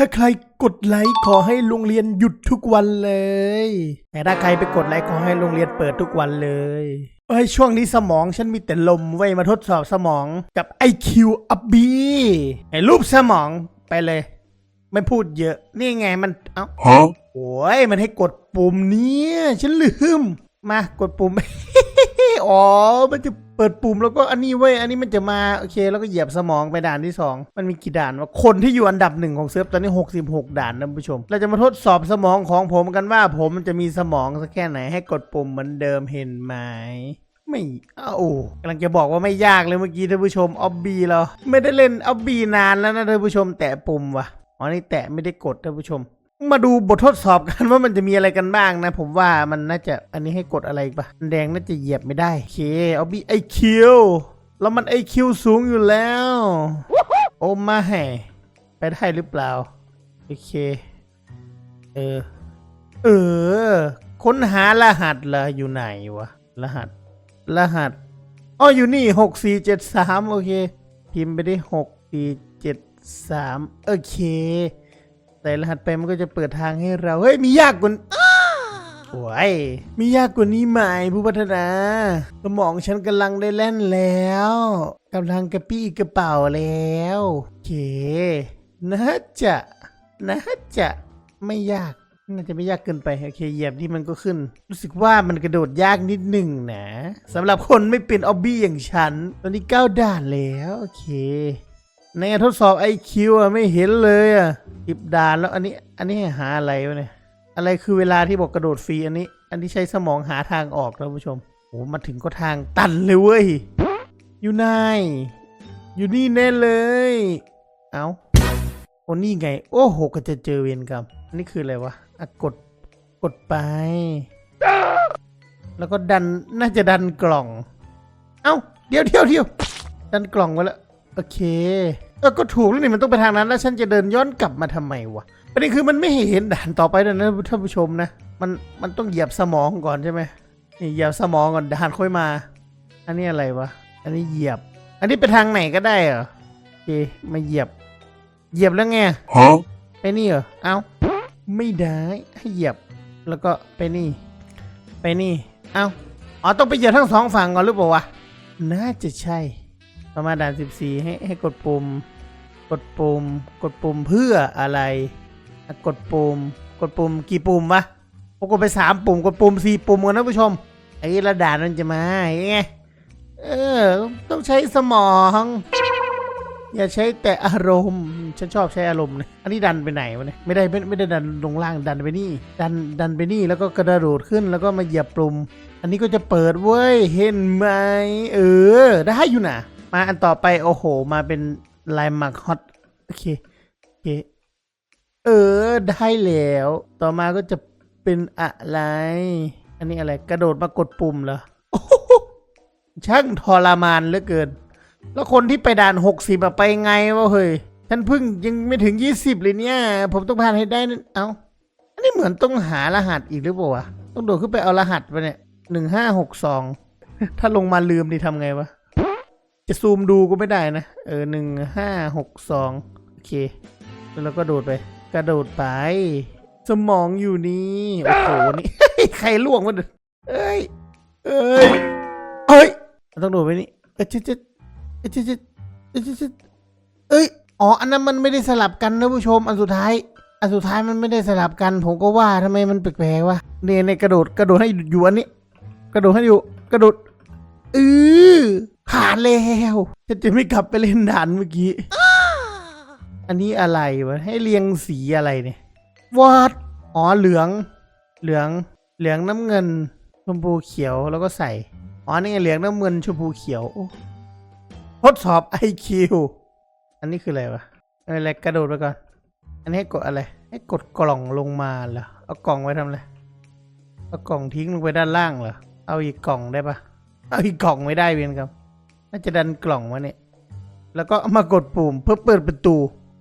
ถ้าใครกดไลค์ขอให้โรงเรียนหยุดทุกวันเลย แต่ถ้าใครไปกดไลค์ขอให้โรงเรียนเปิดทุกวันเลยเอ้ยช่วงนี้สมองฉันมีแต่ลมไว้ยมาทดสอบสมองกับ IQ อับบีไอ้รูปสมองไปเลย ไม่พูดเยอะ นี่ไงมัน เอ้า Huh? โอ้ยมันให้กดปุ่มเนี่ยฉันลืม มากดปุ่ม อ๋อ มันจะเปิดปุ่มแล้วก็อันนี้เว้ย อันนี้มันจะมา โอเค แล้วก็เหยียบสมองไปด่านที่สองมันมีกี่ด่านวะ คนที่อยู่อันดับหนึ่งของเซิร์ฟตอนนี้ 66 ด่านนะผู้ชม เราจะมาทดสอบสมองของผมกันว่าผมมันจะมีสมองสักแค่ไหนให้กดปุ่มเหมือนเดิมเห็นไหมไม่เอากำลังจะบอกว่าไม่ยากเลยเมื่อกี้ท่านผู้ชมออบบีเรา ไม่ได้เล่นออบบีนานแล้วนะท่านผู้ชม แตะปุ่มวะอ๋อนี่แตะไม่ได้กดท่านผู้ชม มาดูบททดสอบกันว่ามันจะมีอะไรกันบ้างนะ ผมว่ามันน่าจะอันนี้ให้กดอะไรปะแดงน่าจะเหยียบไม่ได้โอเคเอาบีไอคิวแล้วมันไอคิวสูงอยู่แล้ว โอ้มาแห่ไปได้หรือเปล่า โอเค เออ เออ ค้นหารหัสละอยู่ไหนวะ รหัส รหัสอ๋ออยู่นี่หกสี่เจ็ดสามโอเค พิมพ์ไปได้หกสี่เจ็ดสามโอเค ส่รหัสไปมันก็จะเปิดทางให้เรา เฮ้ย มียากกว่าโอ้ยมียากกว่านี้ไหมผู้พัฒนาสมองฉันกำลังได้เล่นแล้วกำลังกระปี้กระเป๋าแล้วโอเคน่าจะน่าจะไม่ยากน่าจะไม่ยากเกินไปโอเคเหยียบที่มันก็ขึ้น รู้สึกว่ามันกระโดดยากนิดหนึ่งนะสำหรับคนไม่เป็นออบบี้อย่างฉัน ตอนนี้ก้าวด่านแล้ว โอเค ในทดสอบ IQ อะไม่เห็นเลยอะสิบด่านแล้วอันนี้ อันนี้หาอะไรวะเนี่ย อะไรคือเวลาที่บอกกระโดดฟรีอันนี้ อันนี้ใช้สมองหาทางออกท่านผู้ชมโอ้มาถึงก็ทางตันเลยเว้ย อยู่ไหนอยู่นี่แน่เลย เอาโอ้นี่ไง โอ้โหก็จะเจอเวรกรรมอันนี้คืออะไรวะอะกดกดไป แล้วก็ดันน่าจะดันกล่อง เอ้า เดี๋ยวเดี๋ยวเดี๋ยวดันกล่องไว้แล้ว โอเคเออก็ถูกแล้วนี่มันต้องไปทางนั้นแล้วฉันจะเดินย้อนกลับมาทำไมวะประเด็นคือมันไม่เห็นด่านต่อไปเลยนะท่านผู้ชมนะ มันมันต้องเหยียบสมองก่อนใช่ไหมนี่เหยียบสมองก่อนด่านค่อยมา อันนี้อะไรวะ อันนี้เหยียบ อันนี้ไปทางไหนก็ได้เหรอโอเคมาเหยียบ เหยียบแล้วไง Huh? ไปนี่เหรอเอาไม่ได้ให้เหยียบแล้วก็ไปนี่ ไปนี่ เอาอ๋อต้องไปเหยียบทั้งสองฝั่งก่อนหรือเปล่าวะน่าจะใช่ ประมาณด่านสิบสี่ให้ให้กดปุ่ม กดปุ่ม กดปุ่มเพื่ออะไร กดปุ่ม กดปุ่มกี่ปุ่มวะผมกดไปสามปุ่ม กดปุ่มสี่ปุ่มกันนะผู้ชม ไอ้ระดานมันจะมาไงเออ ต้องใช้สมอง อย่าใช้แต่อารมณ์ ฉันชอบใช้อารมณ์นะอันนี้ดันไปไหนวะเนี่ย ไม่ได้ไม่ไม่ได้ดันลงล่าง ดันไปนี่ ดันดันไปนี่ แล้วก็กระโดดขึ้น แล้วก็มาเหยียบปุ่ม อันนี้ก็จะเปิดเว้ย เห็นไหม เออ ได้อยู่นะ มาอันต่อไปโอ้โห มาเป็นลายหมักฮอตโอเคโอเค เออ ได้แล้ว ต่อมาก็จะเป็นอะไร อันนี้อะไรกระโดดมากดปุ่มเหรอช่างทรมานเหลือเกิน แล้วคนที่ไปด่านหกสิบไปไงวะเฮ้ยฉันเพิ่งยังไม่ถึงยี่สิบเลยเนี่ย ผมต้องผ่านให้ได้นั่นเอ้าอันนี้เหมือนต้องหารหัสอีกหรือเปล่าวะต้องโดดขึ้นไปเอารหัสไปเนี่ยหนึ่งห้าหกสองถ้าลงมาลืมนี่ทำไงวะ จะซูมดูก็ไม่ได้นะ เออหนึ่งห้าหกสองโอเค แล้วก็โดดไป กระโดดไป สมองอยู่นี่ โอ้โห นี่ ใครล่วงวะเนี่ยเอ้ย เอ้ย เอ้ย ต้องโดดไปนี่ เอ้ยจิ๊ดจิ๊ดเอ้ยจิ๊ดจิ๊ดเอ้ยจิ๊ดจิ๊ดเอ้ย อ๋อ อันนั้นมันไม่ได้สลับกันนะผู้ชม อันสุดท้าย อันสุดท้ายมันไม่ได้สลับกัน ผมก็ว่าทำไมมันแปลกๆวะเนี่ยในกระโดด กระโดดให้อยู่อันนี้ กระโดดให้อยู่ กระโดดเออ ผ่าแล้วฉันจะไม่กลับไปเล่นด่านเมื่อกี้ อันนี้อะไรวะ ให้เรียงสีอะไรเนี่ยวอดอ๋อเหลือง เหลือง เหลืองน้ำเงิน ชมพูเขียวแล้วก็ใส่ อ๋อ นี่ไงเหลืองน้ำเงินชมพูเขียว ทดสอบ IQ อันนี้คืออะไรวะอะไรกระโดดไปก่อน อันนี้ให้กดอะไร ให้กดกล่องลงมาเหรอ เอากล่องไว้ทำอะไร เอากล่องทิ้งลงไปด้านล่างเหรอ เอาอีกกล่องได้ปะเอาอีกกล่องไม่ได้เวียนครับ น่าจะดันกล่องมาเนี่ย แล้วก็เอามากดปุ่มเพื่อเปิดประตู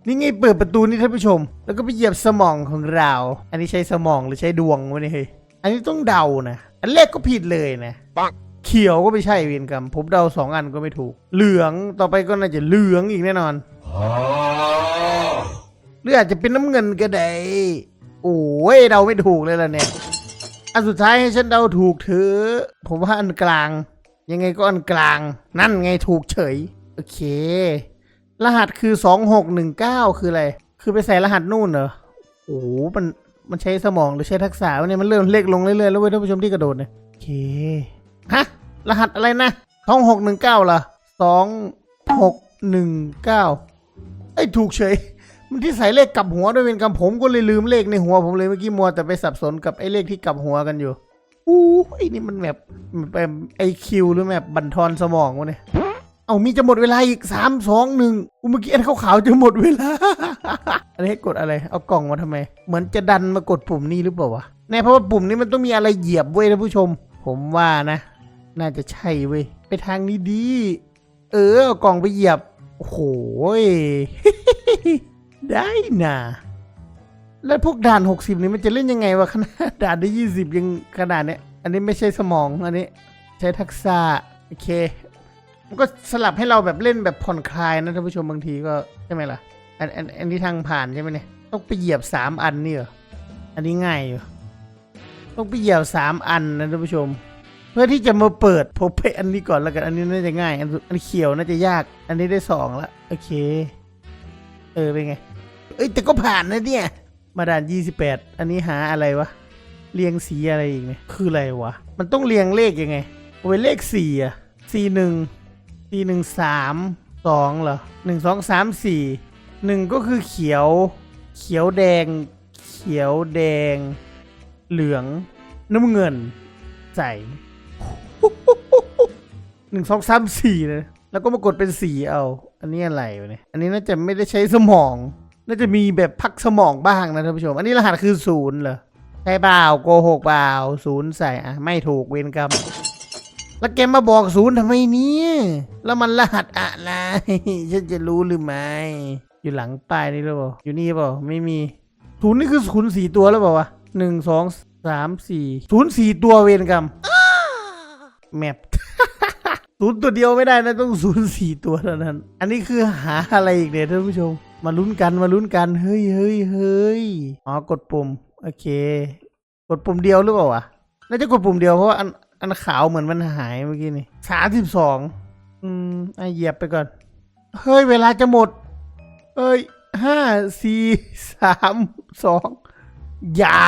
นี่ไงเปิดประตูนี่ท่านผู้ชม แล้วก็ไปเหยียบสมองของเรา อันนี้ใช้สมองหรือใช้ดวงวะเนี่ยเฮ้ย อันนี้ต้องเดานะ อันแรกก็ผิดเลยนะปังเขียวก็ไม่ใช่เวียนกรรมผมเดาสองอันก็ไม่ถูก เหลืองต่อไปก็น่าจะเหลืองอีกแน่นอน Oh. รืออาจจะเป็นน้ำเงินก็ได้ โอ้ยเดาไม่ถูกเลยล่ะเนี่ย อันสุดท้ายให้ฉันเดาถูกเถอะผมว่าอันกลาง ยังไงก็อันกลาง นั่นไงถูกเฉย โอเค รหัสคือ2619คืออะไร คือไปใส่รหัสนู่นเหรอ โอ้โหมันมันใช้สมองหรือใช้ทักษะวะเนี่ยมันเริ่มเล็กลงเรื่อยๆแล้วเว้ยท่านผู้ชมที่กระโดดเนี่ยโอเค ฮะ รหัสอะไรนะสองหกหนึ่งเก้าเหรอสองหกหนึ่งเก้าไอ้ถูกเฉย มันที่ใส่เลขกลับหัวด้วยเป็นกำผมก็เลยลืมเลขในหัวผมเลยเมื่อกี้มัวแต่ไปสับสนกับไอ้เลขที่กลับหัวกันอยู่ อู้ไอ้นี่มันแบบมันเป็นไอคิวหรือแบบบันทอนสมองวะเนี่ย เอามีจะหมดเวลาอีกสามสองหนึ่งเมื่อกี้อันขาวๆจะหมดเวลา อันนี้ให้กดอะไร เอากล่องมาทำไม เหมือนจะดันมากดปุ่มนี้หรือเปล่าวะแน่เพราะว่าปุ่มนี้มันต้องมีอะไรเหยียบเว้ยท่านผู้ชม ผมว่านะ น่าจะใช่เว้ย ไปทางนี้ดี เออ เอากล่องไปเหยียบ โอ้โหยได้นะ แล้วพวกด่าน60นี่มันจะเล่นยังไงวะขนาดด่านได้20ยังขนาดเนี้ยอันนี้ไม่ใช่สมองอันนี้ ใช้ทักษะโอเค มันก็สลับให้เราแบบเล่นแบบผ่อนคลายนะท่านผู้ชมบางทีก็ใช่ไหมล่ะอันอันอันนี้ทางผ่านใช่ไหมเนี่ยต้องไปเหยียบสามอันนี่เหรออันนี้ง่ายอยู่ต้องไปเหยียบสามอันนะท่านผู้ชม เพื่อที่จะมาเปิดผมไปอันนี้ก่อนแล้วกันอันนี้น่าจะง่ายอันอันเขียวน่าจะยาก อันนี้ได้สองละโอเค เออเป็นไงเอ้ยแต่ก็ผ่านนะเนี่ย มาด่านยี่สิบแปดอันนี้หาอะไรวะ เรียงสีอะไรอีกเนี่ยคืออะไรวะ มันต้องเรียงเลขยังไงเอาไว้เลขสี่อะสี่หนึ่งสี่หนึ่งสามสองเหรอหนึ่งสองสามสี่หนึ่งก็คือเขียว เขียวแดง เขียวแดง เหลือง น้ำเงิน ใสหนึ่งสองสามสี่เลยแล้วก็มากดเป็นสีเอา อันนี้อะไรวะเนี่ย อันนี้น่าจะไม่ได้ใช้สมอง น่าจะมีแบบพักสมองบ้างนะท่านผู้ชม อันนี้รหัสคือศูนย์เหรอใช่เปล่าโกหกเปล่าศูนย์ใส่อะไม่ถูกเวรกรรมแล้วแกมาบอกศูนย์ทำไมเนี่ยแล้วมันรหัสอะไรฉันจะรู้หรือไม่อยู่หลังป้ายนี่หรือเปล่าอยู่นี่เปล่าไม่มีศูนย์นี่คือศูนย์สี่ตัวแล้วเปล่าวะหนึ่งสองสามสี่ศูนย์สี่ตัวเวรกรรมแมปศูนย์ตัวเดียวไม่ได้นะต้องศูนย์สี่ตัวเท่านั้น อันนี้คือหาอะไรอีกเนี่ยท่านผู้ชม มาลุ้นกันมาลุ้นกัน เฮ้ยเฮ้ยเฮ้ยอ๋อกดปุ่ม โอเค กดปุ่มเดียวหรือเปล่าวะน่าจะกดปุ่มเดียวเพราะว่าอันอันขาวเหมือนมันหายเมื่อกี้นี่สามสิบสองอืมอะเหยียบไปก่อน เฮ้ย เวลาจะหมด เอ้ยห้าสี่สามสองยา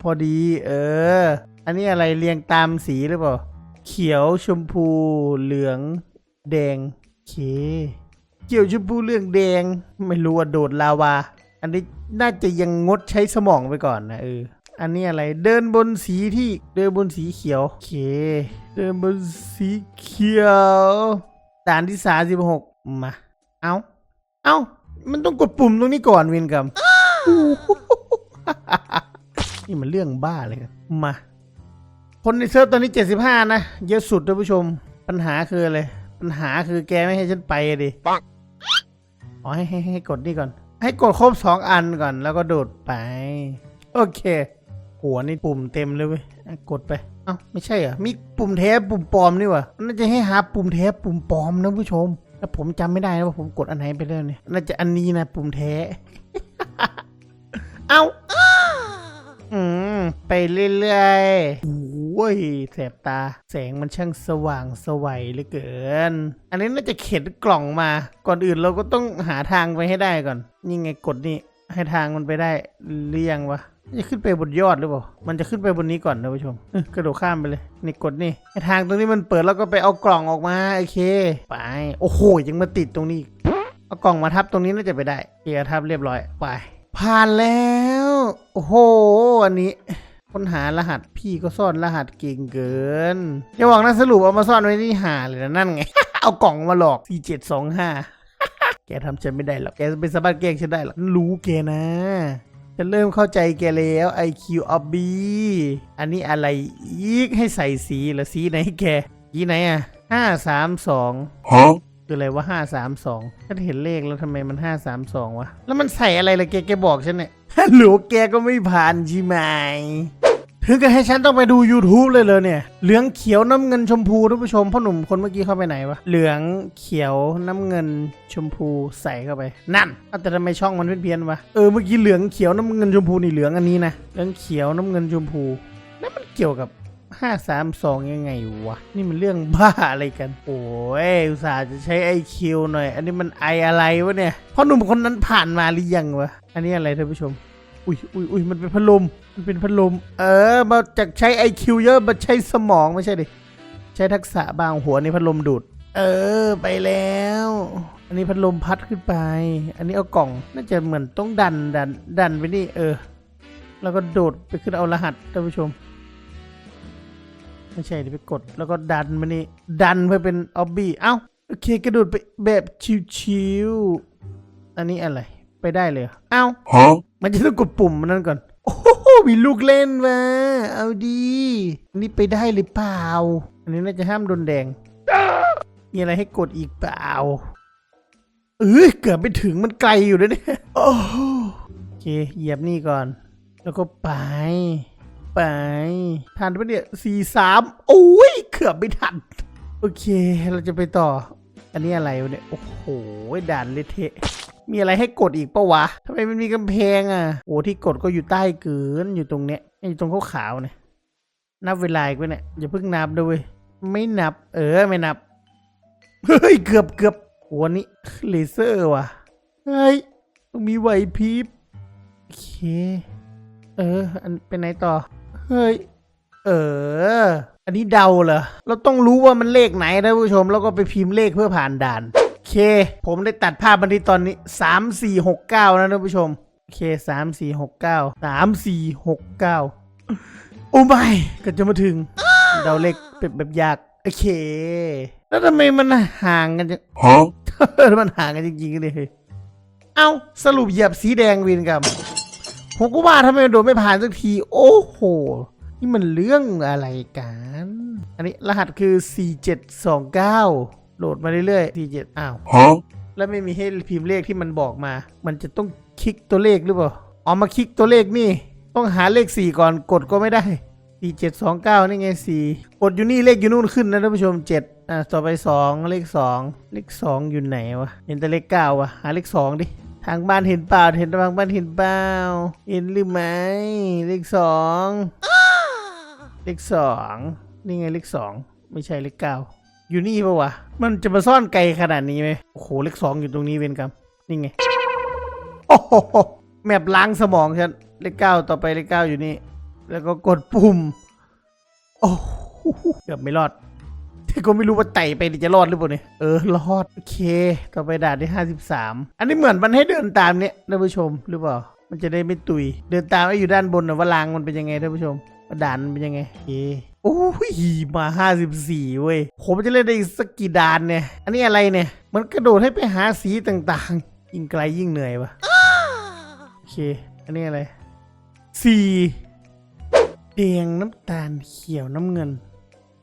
พอดี เออ อันนี้อะไรเรียงตามสีหรือเปล่า เขียวชมพูเหลือง แดงโอเค เขียวชมพูเหลืองแดง ไม่รู้ว่าโดดลาวา อันนี้น่าจะยังงดใช้สมองไปก่อนนะเออ อันนี้อะไร เดินบนสีที่เดินบนสีเขียวโอเค เดินบนสีเขียวด่านที่สามสิบหกมา เอาเอามันต้องกดปุ่มตรงนี้ก่อนเวนกรรมนี่มันเรื่องบ้าเลยครับ มา คนในเซิร์ฟตอนนี้ 75 นะ เยอะสุดท่านผู้ชม ปัญหาคืออะไร ปัญหาคือแกไม่ให้ฉันไปดิปัง อ๋อให้ให้ให้กดนี่ก่อน ให้กดครบสองอันก่อนแล้วก็โดดไป โอเค หัวนี่ปุ่มเต็มเลยเว้ยกดไปเอ้าไม่ใช่เหรอมีปุ่มแท้ปุ่มปลอมนี่วะน่าจะให้หาปุ่มแท้ปุ่มปลอมนะผู้ชมแล้วผมจำไม่ได้นะว่าผมกดอันไหนไปแล้วเนี่ยน่าจะอันนี้นะปุ่มแท้ เอาอืมไปเรื่อยๆโอ้ยแสบตา แสงมันช่างสว่างสวัยเหลือเกิน อันนี้น่าจะเข็นกล่องมา ก่อนอื่นเราก็ต้องหาทางไปให้ได้ก่อน นี่ไงกดนี่ให้ทางมันไปได้หรือยังวะจะขึ้นไปบนยอดหรือเปล่า มันจะขึ้นไปบนนี้ก่อนนะผู้ชมกระโดดข้ามไปเลย นี่กดนี่ให้ทางตรงนี้มันเปิดแล้วก็ไปเอากล่องออกมา โอเค ไป โอ้โห ยังมาติดตรงนี้ เอากล่องมาทับตรงนี้น่าจะไปได้เกียร์ทับเรียบร้อย ไป ผ่านแล้ว โอ้โห อันนี้ ค้นหารหัสพี่ก็ซ่อนรหัสเก่งเกินอย่าบอกนะสรุปเอามาซ่อนไว้ที่หาเลยนะนั่นไง เอากล่องมาหลอก4725แกทำฉันไม่ได้หรอก แกเป็นสามารถแกล้งฉันได้หรอก รู้แกนะ ฉันเริ่มเข้าใจแกแล้ว IQ of B อันนี้อะไรอีกให้ใส่สีเหรือสีไหนแกสีไหนอะห้าสามสอง Huh? คืออะไรว่าห้าสามสองฉันเห็นเลขแล้วทำไมมันห้าสามสองวะ แล้วมันใส่อะไรล่ะแกแกบอกฉันเนี่ยฮัลโหลแกก็ไม่ผ่านใช่ไหมเธ ถึงกับให้ฉันต้องไปดู YouTube เลยเลยเนี่ย เหลืองเขียวน้ำเงินชมพูท่านผู้ชมพ่อหนุ่มคนเมื่อกี้เข้าไปไหนวะ เหลืองเขียวน้ำเงินชมพูใส่เข้าไป นั่นอ้าแต่ทำไมช่องมันเพี้ยนๆวะ เออเมื่อกี้เหลืองเขียวน้ำเงินชมพูนี่เหลืองอันนี้นะ เหลืองเขียวน้ำเงินชมพู แล้วมันเกี่ยวกับห้าสามสองยังไงวะ นี่มันเรื่องบ้าอะไรกัน โอ้ยอุตส่าห์จะใช้ไอคิวหน่อย อันนี้มันไออะไรวะเนี่ยพ่อหนุ่มคนนั้นผ่านมาหรือยังวะ อันนี้อะไรท่านผู้ชม อุ้ยอุ้ยอุ้ยมันเป็นพัดลม มันเป็นพัดลม เออ มาจากใช้ไอคิวเยอะมาใช้สมองไม่ใช่ดิ ใช้ทักษะบางหัวนี่พัดลมดูด เออ ไปแล้ว อันนี้พัดลมพัดขึ้นไป อันนี้เอากล่อง น่าจะเหมือนต้องดันดันดันไปนี่ เออ แล้วก็โดดไปขึ้นเอารหัสท่านผู้ชม ไม่ใช่ดิไปกด แล้วก็ดันมานี่ ดันเพื่อเป็นออบบี้ เอ้า โอเค กระโดดไปแบบชิวๆ อันนี้อะไร ไปได้เลยเหรอเอ้า Huh? มันจะต้องกดปุ่มมันนั่นก่อน โอ้โห มีลูกเล่นมา เอาดีอันนี้ไปได้หรือเปล่า อันนี้น่าจะห้ามโดนแดง มีอะไรให้กดอีกเปล่า เอ้ยเกือบไปถึงมันไกลอยู่เลยเนี่ยโอ้โหโอเค เหยียบนี่ก่อน แล้วก็ไป ไป ทันปะเนี่ยสี่สามโอ้ย เกือบไม่ทัน โอเค เราจะไปต่อ อันนี้อะไรวะเนี่ย โอ้โห ด่านเละเทะ มีอะไรให้กดอีกปะวะทำไมมันมีกำแพงอะโอ้ที่กดก็อยู่ใต้เกินอยู่ตรงเนี้ยอยู่ตรงขาวๆเนี่ยนับเวลาอีกไว้เนี่ยอย่าเพิ่งนับด้วยไม่นับ เออไม่นับเฮ้ยเกือบเกือบโอ้นี่เลเซอร์ว่ะเฮ้ยต้องมีไหวพริบโอเค เออ อันเป็นไหนต่อ เฮ้ย เออ อันนี้เดาเหรอ เราต้องรู้ว่ามันเลขไหนนะผู้ชม แล้วก็ไปพิมพ์เลขเพื่อผ่านด่าน เค ผมได้ตัดภาพบันทึกตอนนี้สามสี่หกเก้านะท่านผู้ชม โอเคสามสี่หกเก้าสามสี่หกเก้าโอ้ไม่ก็จะมาถึงเดาเลขเป็นแบบยาก โอเค แล้วทำไมมันห่างกันจัง Huh? มันห่างกันจริงๆเลย เอ้าสรุปเหยียบสีแดงวินกับผมก็ว่าทำไมมันโดนไม่ผ่านสักที โอ้โห นี่มันเรื่องอะไรกัน อันนี้รหัสคือ 4729 โหลดมาเรื่อยๆ47อ้าว Huh? แล้วไม่มีให้พิมพ์เลขที่มันบอกมา มันจะต้องคลิกตัวเลขหรือเปล่าอ๋อมาคลิกตัวเลขนี่ ต้องหาเลข4ก่อนกดก็ไม่ได้4729นี่ไง4กดอยู่นี่เลขอยู่นู่นขึ้นนะท่านผู้ชม7อะต่อไป2เลข2เลข2อยู่ไหนวะเห็นแต่เลข9วะหาเลข2ดิทางบ้านเห็นเปล่าเห็นทางบ้านเห็นเปล่าเห็นหรือไม่เลข2เลข2นี่ไงเลข2ไม่ใช่เลข9 อยู่นี่ปะวะ มันจะมาซ่อนไกลขนาดนี้ไหมโอ้โห เลขสองอยู่ตรงนี้เวนกรรม นี่ไง โอ้โห แมปล้างสมองฉัน เลขเก้าต่อไปเลขเก้าอยู่นี่ แล้วก็กดปุ่ม โอ้โหเกือบไม่รอด แต่ก็ไม่รู้ว่าไต่ไปจะรอดหรือเปล่าเนี่ย เออ รอด โอเค ต่อไปด่านที่ห้าสิบสามอันนี้เหมือนมันให้เดินตามเนี่ยท่านผู้ชมหรือเปล่า มันจะได้ไม่ตุย เดินตามไอ้อยู่ด้านบนนะว่ารางมันเป็นยังไงท่านผู้ชมว่าด่านมันเป็นยังไงโอเค โอ้ยมาห้าสิบสี่เว้ย ผมจะเล่นได้อีกสักกี่ด่านเนี่ย อันนี้อะไรเนี่ย มันกระโดดให้ไปหาสีต่างๆ ยิ่งไกลยิ่งเหนื่อยวะโอเค อันนี้อะไรสีแดงน้ำตาลเขียวน้ำเงิน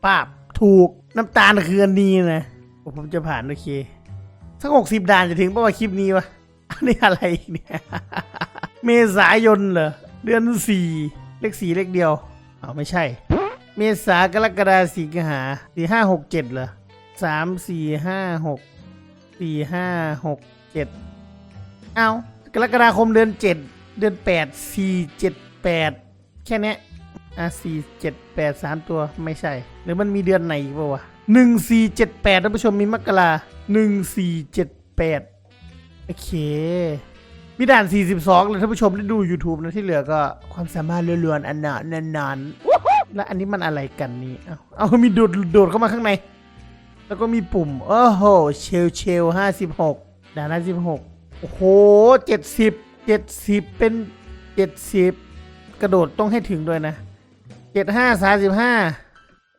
ป้าบถูกน้ำตาลคืออันนี้นะโอ้ผมจะผ่านโอเค สักหกสิบด่านจะถึงป่าวคลิปนี้วะ อันนี้อะไรเนี่ย เมษายนเหรอ เดือนสี่เลขสี่เลขเดียวอ้าไม่ใช่ เมษากรกฎาสิงหาสี่ห้าหกเจ็ดเหรอสามสี่ห้าหกสี่ห้าหกเจ็ดเอากรกฎาคมเดือนเจ็ดเดือนแปดสี่เจ็ดแปดแค่นี้อะสี่เจ็ดแปดสามตัวไม่ใช่ หรือมันมีเดือนไหนอีกปล่าวะหนึ่งสี่เจ็ดแปดท่านผู้ชมมีมกราหนึ่งสี่เจ็ดแปดโอเค มีด่าน 42 เลยท่านผู้ชมได้ดู YouTube นะที่เหลือก็ความสามารถเรื่นๆอันนานนานๆ และอันนี้มันอะไรกันนี่เอาเอามีโดดโดดเข้ามาข้างใน แล้วก็มีปุ่ม โอ้โห เชลเชลห้าสิบหกด่านห้าสิบหกโอ้โหเจ็ดสิบเจ็ดสิบเป็นเจ็ดสิบกระโดดต้องให้ถึงด้วยนะเจ็ดห้าสามสิบห้า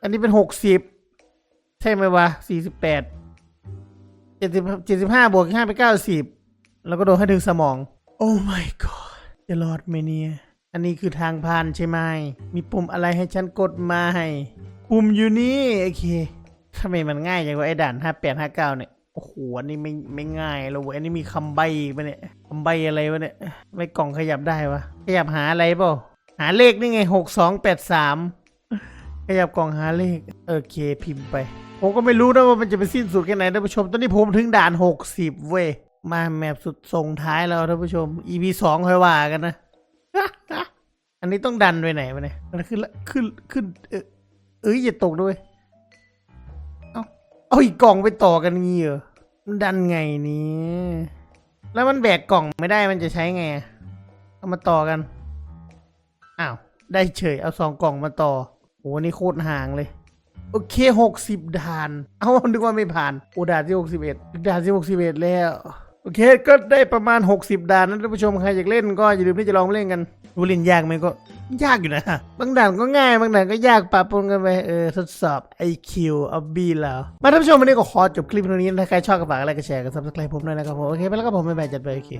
อันนี้เป็นหกสิบใช่ไหมวะสี่สิบแปดเจ็ดสิบเจ็ดสิบห้าบวกห้าเป็นเก้าสิบแล้วก็โดนให้ถึงสมอง โอ้ my god จะรอดไหมเนี่ย อันนี้คือทางผ่านใช่ไหม มีปุ่มอะไรให้ฉันกดมาให้ปุ่มอยู่นี่ โอเคทำไมมันง่ายอย่างว่าไอ้ด่านห้าแปดห้าเก้าเนี่ย โอ้โห อันนี้ไม่ไม่ง่ายแล้วเว้ยอันนี้มีคำใบปะเนี่ยคำใบอะไรวะเนี่ย ไม่กล่องขยับได้วะ ขยับหาอะไรเปล่า หาเลขนี่ไงหกสองแปดสามขยับกล่องหาเลข โอเคพิมพ์ไป ผมก็ไม่รู้นะว่ามันจะไปสิ้นสุดแค่ไหนท่านผู้ชม ตอนนี้ผมถึงด่านหกสิบเว้ย มาแมปสุดส่งท้ายแล้วท่านผู้ชม EP สองค่อยว่ากันนะ อันนี้ต้องดันไปไหนวะเนี่ยมันขึ้นละขึ้นขึ้น เออเอ้ยอย่าตกด้วย เอาเอาอีกกล่องไปต่อกันงี้เหรอมันดันไงนี่แล้วมันแบกกล่องไม่ได้มันจะใช้ไงเอามาต่อกันอ้าวได้เฉยเอาสองกล่องมาต่อโหนี่โคตรห่างเลยโอเคหกสิบด่าน เอานึกว่าไม่ผ่าน โอด่านที่หกสิบเอ็ดด่านที่หกสิบเอ็ดแล้ว โอเคก็ได้ประมาณ 60 ด่านนะท่านผู้ชมใครอยากเล่นก็อย่าลืมที่จะลองเล่นกันดูเล่นยากไหมก็ยากอยู่นะ บางด่านก็ง่าย บางด่านก็ยากปะปนกันไปเออทดสอบ IQ เอาบีแล้ว มาท่านผู้ชมวันนี้ก็ขอจบคลิปตรงนี้นะถ้าใครชอบก็ฝากอะไรก็แชร์กันซับสไครป์ผมด้วยนะครับผมโอเคไปแล้วก็ผมไปแบนจัดไปโอเค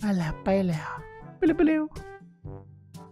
ไปแล้วไปแล้วไปเร็วไปเร็ว